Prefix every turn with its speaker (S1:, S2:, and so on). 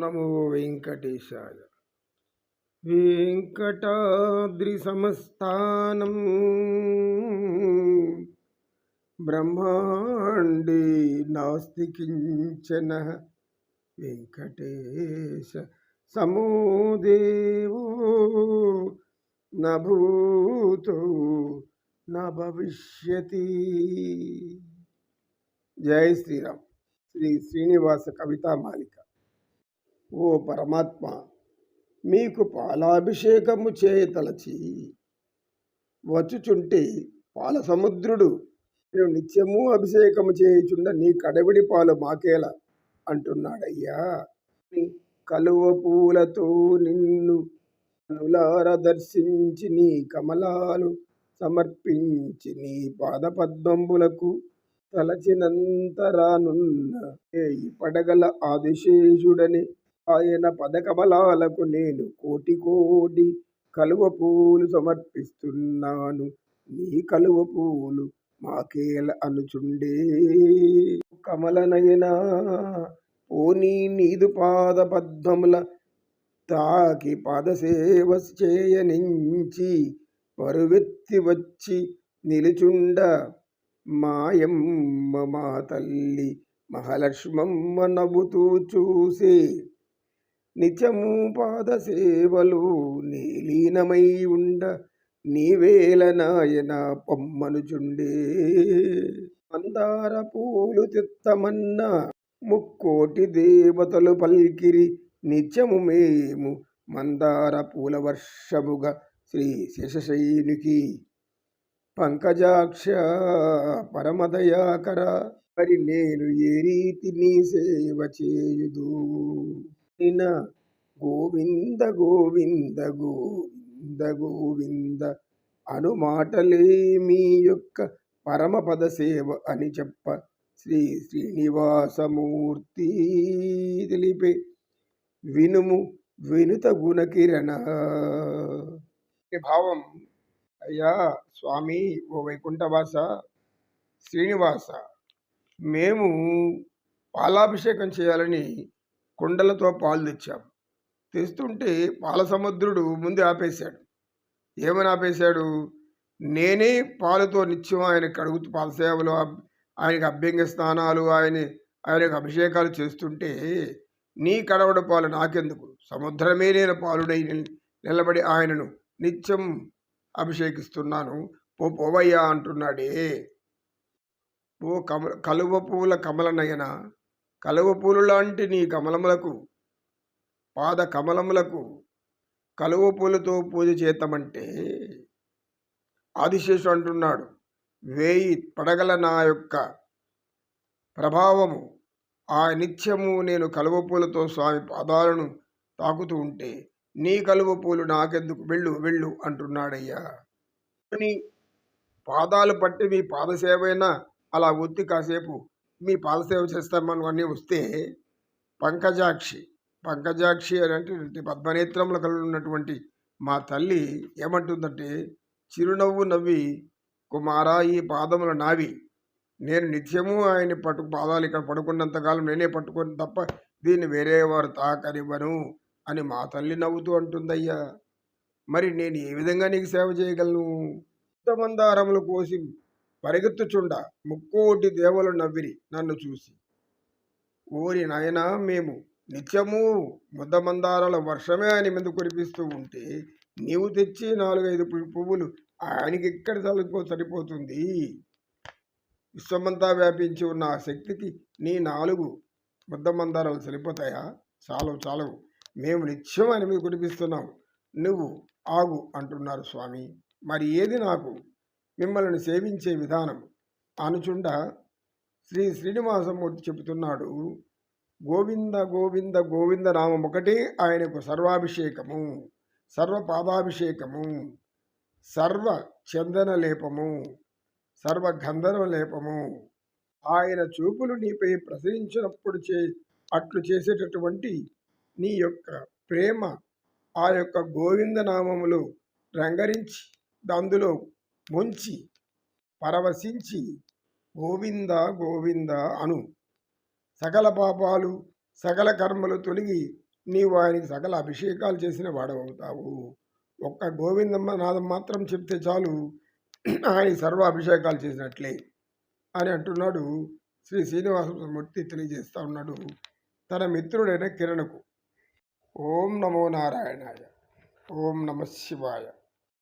S1: నమో వెంకటేశాయ. వెంకటాద్రి సమస్థానం బ్రహ్మాండే నాస్తి కించన వెంకటేశ సమోదేవో నభూతో నా భవిష్యతి. జై శ్రీరామ్. శ్రీ శ్రీనివాస కవితా మాలిక. ఓ పరమాత్మ మీకు పాలాభిషేకము చేయతలచి వచ్చుచుంటే పాల సముద్రుడు నేను నిత్యము అభిషేకము చేయుచుండ నీ కడవిడి పాలు మాకేలా అంటున్నాడయ్యా. నీ కలువ పూలతో నిన్ను కనులార దర్శించి నీ కమలాలు సమర్పించి నీ పాదపద్మంబులకు తలచినంత రానున్న ఏ పడగల ఆదిశేషుడని ఆయన పదకమలాలకు నేను కోటి కోటి కలువ పూలు సమర్పిస్తున్నాను. నీ కలువ పూలు మాకేల అనుచుండే. కమలనయనా పోనీ నీదు పాద పద్మముల తాకి పాదసేవ చేయనించి పరువెత్తి వచ్చి నిలుచుండ మాయమ్మ మా తల్లి మహాలక్ష్మమ్మ నవ్వుతూ చూసే నిత్యము పాద సేవలు నీలీనమై ఉండ నీవేల నాయన పొమ్మనుచుండే. మందార పూలు తిత్తమన్న ముక్కోటి దేవతలు పల్కిరి నిత్యము మేము మందార పూల వర్షముగా శ్రీ శేషశైనికి పంకజాక్ష పరమదయాకర మరి నేను ఏ రీతి నీ సేవ చేయుదు? గోవింద గోవింద గోవింద గోవింద గోవింద. అనుమాటలే మీ యొక్క పరమపద సేవ అని చెప్ప శ్రీ శ్రీనివాసమూర్తి తెలిపే. వినుము వినుత గుణకిరణ. భావం? అయ్యా స్వామి ఓ వైకుంఠవాస శ్రీనివాస మేము పాలాభిషేకం చేయాలని కుండలతో పాలు తెచ్చాం. తెస్తుంటే పాలసముద్రుడు ముందు ఆపేశాడు. ఏమని ఆపేశాడు? నేనే పాలతో నిత్యం ఆయనకి కడుగుతూ పాల సేవలు ఆయనకు అభ్యంగ స్నానాలు ఆయన ఆయనకు అభిషేకాలు చేస్తుంటే నీ కడవడ పాలు నాకెందుకు? సముద్రమే నేను పాలుడై నిలబడి ఆయనను నిత్యం అభిషేకిస్తున్నాను. పో పోవయ్యా అంటున్నాడే. ఓ కమ కలువ పూల కమలనయన కలువ పూలు లాంటి నీ కమలములకు పాద కమలములకు కలువ పూలతో పూజ చేద్దామంటే ఆదిశేషు అంటున్నాడు వేయి పడగల నా యొక్క ప్రభావము. ఆ నిత్యము నేను కలువ పూలతో స్వామి పాదాలను తాకుతూ ఉంటే నీ కలువ పూలు నాకెందుకు? వెళ్ళు వెళ్ళు అంటున్నాడయ్యా. పాదాలు పట్టి మీ పాదసేవైనా అలా ఒత్తి కాసేపు మీ పాదసేవ చేస్తామని అన్నీ వస్తే పంకజాక్షి పంకజాక్షి అని అంటే పద్మనేత్రములు కలిగి ఉన్నటువంటి మా తల్లి ఏమంటుందంటే చిరునవ్వు నవ్వి కుమారా ఈ పాదముల నావి. నేను నిత్యము ఆయన పట్టు పాదాలు ఇక్కడ పడుకున్నంతకాలం నేనే పట్టుకొని తప్ప దీన్ని వేరే వారు తాకనివ్వను అని మా తల్లి నవ్వుతూ అంటుందయ్యా. మరి నేను ఏ విధంగా నీకు సేవ చేయగలను? మందారములు కోసి పరిగెత్తుచుండ. ముక్కోటి దేవులు నవ్విరి నన్ను చూసి. ఓరి నాయనా మేము నిత్యము ముద్దమందారాల వర్షమే ఆయన మీద కురిపిస్తూ ఉంటే నీవు తెచ్చి నాలుగైదు పువ్వులు ఆయనకి ఎక్కడ సరిపో సరిపోతుంది? విశ్వమంతా వ్యాపించి ఉన్న ఆ శక్తికి నీ నాలుగు ముద్దమందారాలు సరిపోతాయా? చాలవు చాలవు. మేము నిత్యం ఆయన మీద కురిపిస్తున్నాం. నువ్వు ఆగు అంటున్నారు స్వామి. మరి ఏది నాకు మిమ్మల్ని సేవించే విధానం అనుచుండ శ్రీ శ్రీనివాసమూర్తి చెబుతున్నాడు గోవింద గోవింద గోవింద నామం ఒకటే ఆయనకు సర్వాభిషేకము సర్వ పాదాభిషేకము సర్వ చందన లేపము సర్వ గంధర్వ లేపము. ఆయన చూపులు నీపై ప్రసరించినప్పుడు చే అట్లు చేసేటటువంటి నీ యొక్క ప్రేమ ఆ యొక్క గోవింద నామములు రంగరించి అందులో ముంచి పరవశించి గోవింద గోవింద అను. సకల పాపాలు సకల కర్మలు తొలగి నీవు ఆయనకి సకల అభిషేకాలు చేసిన వాడవవుతావు ఒక్క గోవిందమ్మ నాదం మాత్రం చెప్తే చాలు ఆయన సర్వ అభిషేకాలు చేసినట్లే అని అంటున్నాడు శ్రీ శ్రీనివాసమూర్తి తెలియజేస్తా ఉన్నాడు తన మిత్రుడైన కిరణకు. ఓం నమో నారాయణాయ ఓం నమ శివాయ.